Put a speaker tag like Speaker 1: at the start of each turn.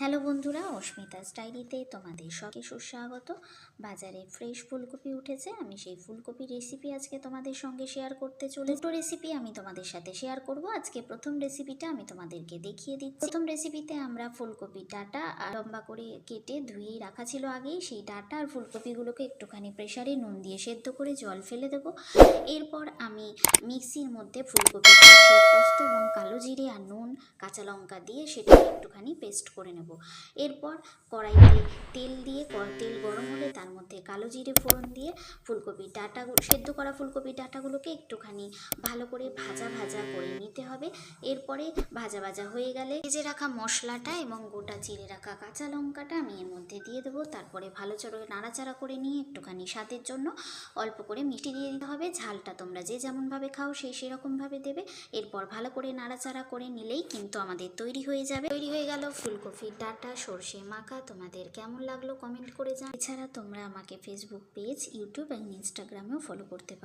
Speaker 1: Hello বন্ধুরা অস্মিতা স্টাইলিতে তোমাদের সঙ্গে সুস্বাগত। বাজারে ফ্রেশ ফুলকপি উঠেছে, আমি সেই ফুলকপির রেসিপি আজকে তোমাদের সঙ্গে শেয়ার করতে চলে দুটো রেসিপি আমি তোমাদের সাথে শেয়ার করব। আজকে প্রথম রেসিপিটা আমি তোমাদেরকে দেখিয়ে দিচ্ছি। প্রথম রেসিপিতে আমরা ফুলকপি ডাটা আর লম্বা করে কেটে ধুয়েই রাখা ছিল আগেই, সেই ডাটা আর ফুলকপিগুলোকে একটুখানি প্রেসারে নুন দিয়ে সেদ্ধ করে জল ফেলে দেবো। এরপর আমি মিক্সির মধ্যে ফুলকপি পোস্ত এবং কালো জিরে আর নুন, কাঁচা লঙ্কা দিয়ে সেটাকে একটুখানি পেস্ট করে নেব। এরপর কড়াইতে তেল দিয়ে তেল গরম হলে তার কালো জিরে ফোড়ন দিয়ে ফুলকপি ডাটাগুলো সেদ্ধ করা ফুলকপি ডাটাগুলোকে একটুখানি ভালো করে ভাজা ভাজা করে নিতে হবে। এরপরে ভাজা ভাজা হয়ে গেলে ভেজে রাখা মশলাটা এবং গোটা চিড়ে রাখা কাঁচা লঙ্কাটা আমি এর মধ্যে দিয়ে দেবো। তারপরে ভালো চড়ে নাড়াচাড়া করে নিয়ে একটুখানি স্বাদের জন্য অল্প করে মিষ্টি দিয়ে দিতে হবে। ঝালটা তোমরা যে যেমনভাবে খাও সেই সেরকমভাবে দেবে। এরপর ভালো করে নাড়াচাড়া করে নিলেই কিন্তু আমাদের তৈরি হয়ে যাবে। তৈরি হয়ে গেল ফুলকপির ডাটা, সর্ষে মাখা। তোমাদের কেমন লাগল কমেন্ট করে জান এছাড়া তোমরা ফেসবুক পেজ ইউটিউব এবং ইনস্টাগ্রামেও ফলো করতে পারো।